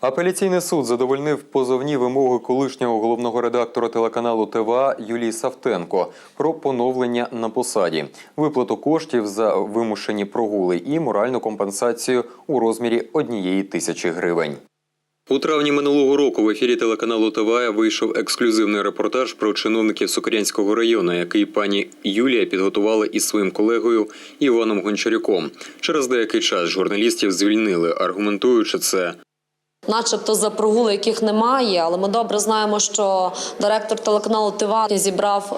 Апеляційний суд задовольнив позовні вимоги колишнього головного редактора телеканалу ТВА Юлії Савтенко про поновлення на посаді, виплату коштів за вимушені прогули і моральну компенсацію у розмірі однієї тисячі гривень. У травні минулого року в ефірі телеканалу ТВА вийшов ексклюзивний репортаж про чиновників Сокирянського району, який пані Юлія підготувала із своїм колегою Іваном Гончарюком. Через деякий час журналістів звільнили, аргументуючи це Начебто за прогули, яких немає, але ми добре знаємо, що директор телеканалу ТИВА зібрав е,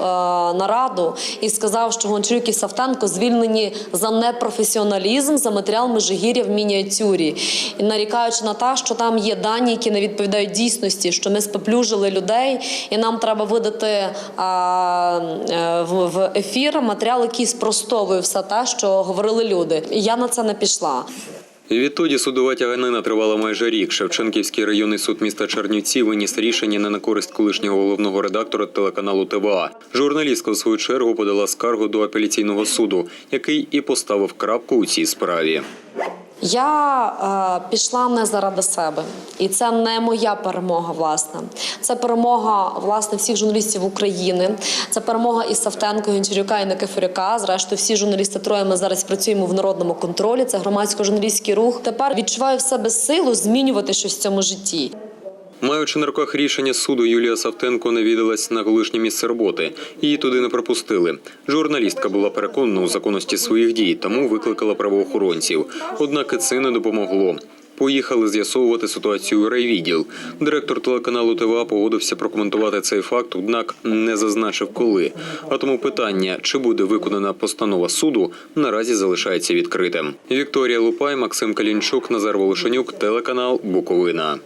нараду і сказав, що Гончарюк і Савтенко звільнені за непрофесіоналізм за матеріал Межигір'я в мініатюрі, і нарікаючи на те, що там є дані, які не відповідають дійсності, що ми споплюжили людей, і нам треба видати е, е, в, ефір матеріал, який спростовує все те, що говорили люди. І я на це не пішла. Відтоді судова тяганина тривала майже рік. Шевченківський районний суд міста Чернівці виніс рішення не на користь колишнього головного редактора телеканалу ТВА. Журналістка в свою чергу подала скаргу до апеляційного суду, який і поставив крапку у цій справі. Я е, пішла не заради себе, і це не моя перемога. Власне, це перемога власне всіх журналістів України. Це перемога і Савтенко, Гончарюка, і Никифорюка. Зрештою, всі журналісти троє. Ми зараз працюємо в народному контролі. Це громадсько-журналістський рух. Тепер відчуваю в себе силу змінювати щось в цьому житті. Маючи на руках рішення суду, Юлія Савтенко навідалась на колишнє місце роботи. Її туди не пропустили. Журналістка була переконана у законності своїх дій, тому викликала правоохоронців. Однак і це не допомогло. Поїхали з'ясовувати ситуацію у райвідділ. Директор телеканалу ТВА погодився прокоментувати цей факт, однак не зазначив коли. А тому питання, чи буде виконана постанова суду, наразі залишається відкритим. Вікторія Лупай, Максим Калінчук, Назар Волошенюк, телеканал Буковина.